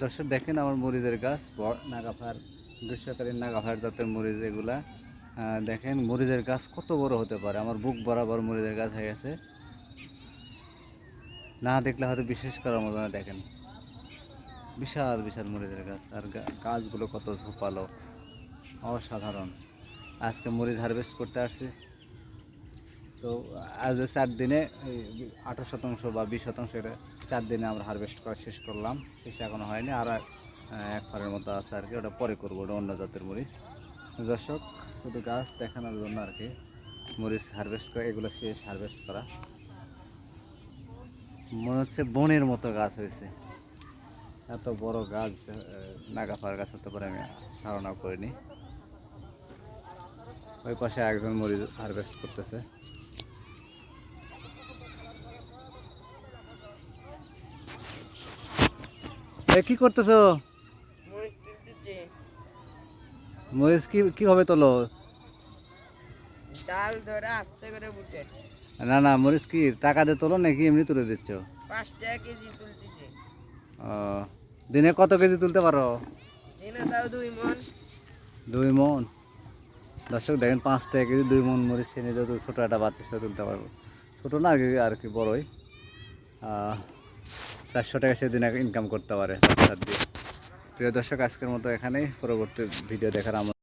দর্শক, দেখেন আমার মরিচের গাছ নাগাফার, গ্রীষ্মকালীন নাগাফার জাতের মরিচ এগুলা। দেখেন মরিচের গাছ কত বড় হতে পারে, আমার বুক বরাবর মরিচের গাছ হয়ে গেছে। না দেখলে হয়তো বিশেষ করার মতো না, দেখেন। বিশাল বিশাল মরিচের গাছ, আর গাছগুলো কত ঝোপালো, অসাধারণ। আজকে মরিচ হারভেস্ট করতে আসছি। তো আজ চার দিনে আঠারো শতাংশ বা বিশ শতাংশ এটা চার দিনে আমরা হারভেস্ট করা শেষ করলাম। শেষ এখনও হয়নি, আর এক ফারের মতো আছে আর কি। ওটা পরে করব, ওটা অন্য জাতের মরিচ। দর্শক, শুধু গাছ দেখানোর জন্য আর কি, মরিচ হারভেস্ট করা, এগুলো শেষ হারভেস্ট করা। মনে হচ্ছে বনের মতো গাছ হয়েছে। এত বড় গাছ নাগাফার গাছ হতে পারে, আমি ধারণা করিনি। ওই পাশে একজন মরিচ হারভেস্ট করতেছে। কি করতেছো? মরিচ কি কীভাবে তোলো? ডাল ধরে আস্তে করে বুটে। না না মরিচ কি টাকা দিয়ে তোলো নাকি এমনি তুলে দিচ্ছ? পাঁচ টাকা কেজি তুলতেছে। ও, দিনে কত কেজি তুলতে পারো? দিনে তাও দুই মন দুই মন দর্শক দেখেন পাঁচ টাকা কেজি দুই মন মরিচ সে নিজে তো ছোটো একটা বাচ্চা সে তুলতে পারব। ছোটো না আর কি আর কি বড়ই। চারশো টাকা সেদিন ইনকাম করতে পারে প্রিয় দর্শক, আজকের মতো এখানেই। পরবর্তী ভিডিও দেখার আমন্ত্রণ।